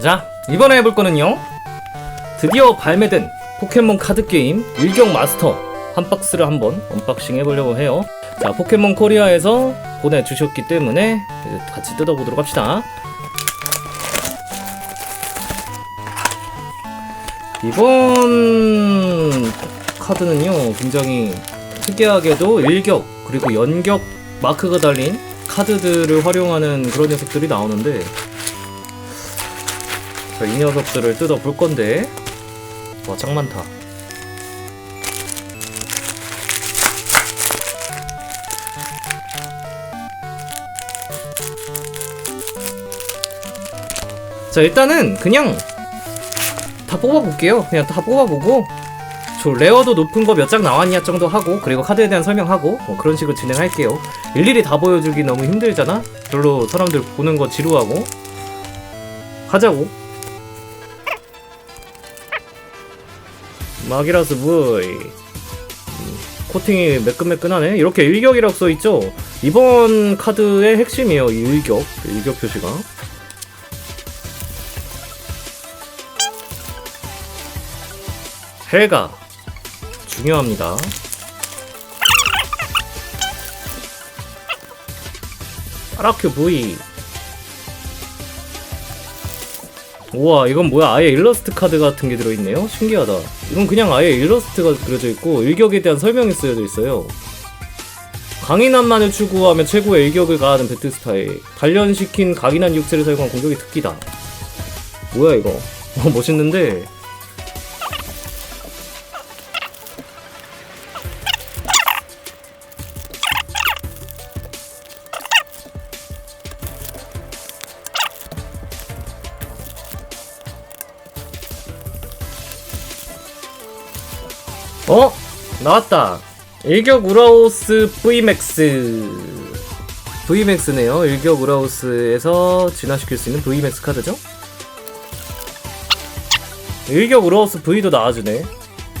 자, 이번에 해볼 거는요. 드디어 발매된 포켓몬 카드 게임 일격 마스터 한 박스를 한번 언박싱 해보려고 해요. 자, 포켓몬 코리아에서 보내주셨기 때문에 같이 뜯어보도록 합시다. 이번 카드는요, 굉장히 특이하게도 일격, 그리고 연격 마크가 달린 카드들을 활용하는 그런 녀석들이 나오는데, 자, 이 녀석들을 뜯어볼 건데, 와, 짱 많다. 자, 일단은 그냥 다 뽑아볼게요. 그냥 다 뽑아보고, 저 레어도 높은 거 몇 장 나왔냐 정도 하고, 그리고 카드에 대한 설명하고, 뭐 그런 식으로 진행할게요. 일일이 다 보여주기 너무 힘들잖아? 별로 사람들 보는 거 지루하고. 하자고. 마기라스 브이. 음, 코팅이 매끈매끈하네? 이렇게 일격이라고 써있죠? 이번 카드의 핵심이에요 이 일격. 일격 표시가. 헬가 중요합니다. 아라큐 V 우와 이건 뭐야? 아예 일러스트 카드 같은 게 들어있네요? 신기하다. 이건 그냥 아예 일러스트가 그려져 있고 일격에 대한 설명이 쓰여져 있어요. 강인함만을 추구하면 최고의 일격을 가하는 배트 스타일 단련시킨 강인한 육체를 사용한 공격이 특기다. 뭐야 이거? 어, 멋있는데 어? 나왔다. 일격 우라우스 V맥스. V맥스네요. 일격 우라우스에서 진화시킬 수 있는 V맥스 카드죠? 일격 우라우스 V도 나와주네.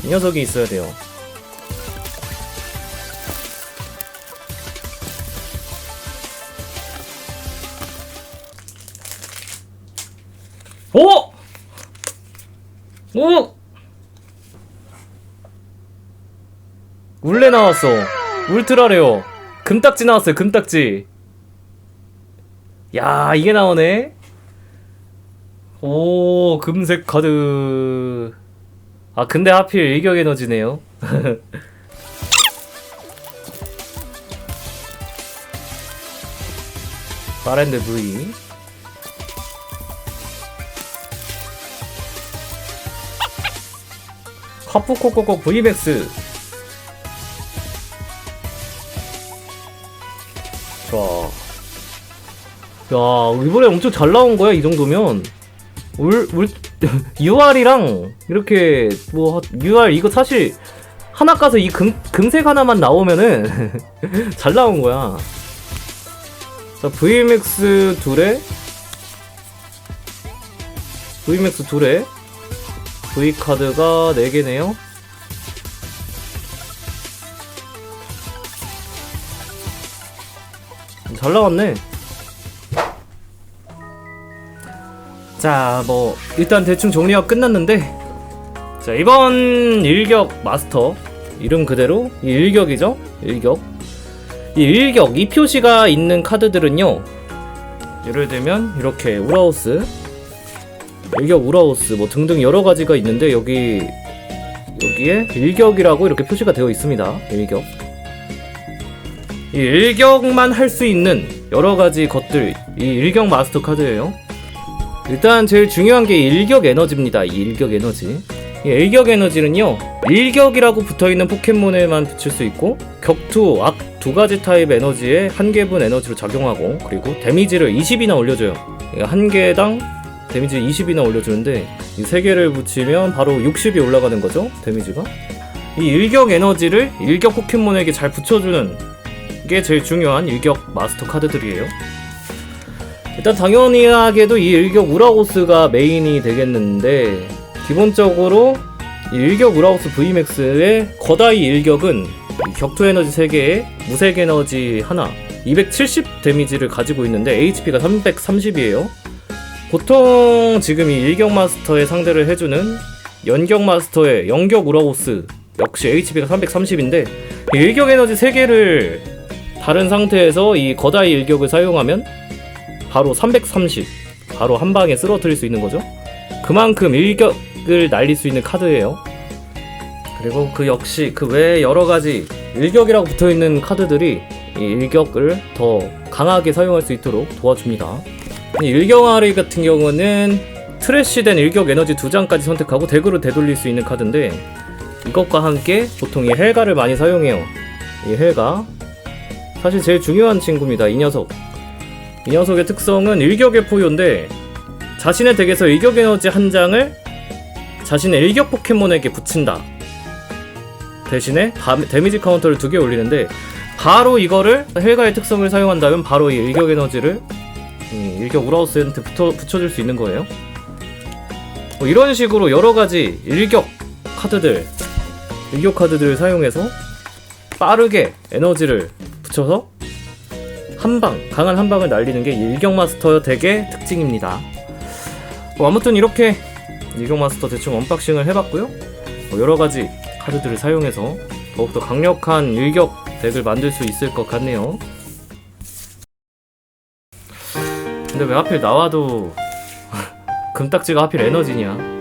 이 녀석이 있어야 돼요. 오! 오! 울레 나왔어. 울트라레어. 금딱지 나왔어요. 금딱지. 야, 이게 나오네. 오, 금색 카드. 아, 근데 하필 일격 에너지네요. 바랜드 V. 카프코코코 V맥스. 야, 이번에 엄청 잘 나온 거야, 이 정도면. 울, 울, UR이랑, 이렇게, 뭐, UR, 이거 사실, 하나 까서 이 금, 금색 하나만 나오면은, 잘 나온 거야. 자, VMX 둘에, VMX 둘에, V카드가 4개네요. 잘 나왔네. 자, 뭐 일단 대충 정리가 끝났는데 자, 이번 일격 마스터 이름 그대로 이 일격이죠? 일격. 이 일격 이 표시가 있는 카드들은요. 예를 들면 이렇게 우라우스 일격 우라우스 뭐 등등 여러 가지가 있는데 여기 여기에 일격이라고 이렇게 표시가 되어 있습니다. 일격. 이 일격만 할 수 있는 여러 가지 것들 이 일격 마스터 카드예요. 일단 제일 중요한 게 일격 에너지입니다. 이 일격 에너지. 이 일격 에너지는요. 일격이라고 붙어 있는 포켓몬에만 붙일 수 있고 격투, 악 두 가지 타입 에너지에 한 개분 에너지로 작용하고 그리고 데미지를 20이나 올려줘요. 한 개당 데미지 20이나 올려주는데 이 세 개를 붙이면 바로 60이 올라가는 거죠. 데미지가. 이 일격 에너지를 일격 포켓몬에게 잘 붙여주는 게 제일 중요한 일격 마스터 카드들이에요. 일단 당연히하게도 이 일격 우라고스가 메인이 되겠는데 기본적으로 이 일격 우라고스 VMAX의 거다이 일격은 이 격투 에너지 3개에 무색 에너지 하나 270 데미지를 가지고 있는데 HP가 330이에요. 보통 지금 이 일격 마스터의 상대를 해주는 연격 마스터의 영격 우라고스 역시 HP가 330인데 일격 에너지 3개를 다른 상태에서 이 거다이 일격을 사용하면 바로 330 바로 한 방에 쓰러뜨릴 수 있는 거죠 그만큼 일격을 날릴 수 있는 카드예요 그리고 그 역시 그 외에 여러 가지 일격이라고 붙어 있는 카드들이 이 일격을 더 강하게 사용할 수 있도록 도와줍니다. 이 일경아리 같은 경우는 트래쉬된 일격 에너지 두 장까지 선택하고 덱으로 되돌릴 수 있는 카드인데 이것과 함께 보통 이 헬가를 많이 사용해요. 이 헬가 사실 제일 중요한 친구입니다. 이 녀석. 이 녀석의 특성은 일격의 포효인데 자신의 덱에서 일격 에너지 한 장을 자신의 일격 포켓몬에게 붙인다. 대신에 다- 데미지 카운터를 두 개 올리는데 바로 이거를 헬가의 특성을 사용한다면 바로 이 일격 에너지를 이 일격 우라우스한테 붙여, 붙여줄 수 있는 거예요. 뭐 이런 식으로 여러 가지 일격 카드들, 일격 카드들을 사용해서 빠르게 에너지를 붙여서 한 방, 강한 한 방을 날리는 게 일격 마스터 덱의 특징입니다. 뭐 아무튼 이렇게 일격 마스터 대충 언박싱을 해봤고요. 뭐 여러 가지 카드들을 사용해서 더욱더 강력한 일격 덱을 만들 수 있을 것 같네요. 근데 왜 하필 나와도 금딱지가 하필 에너지냐?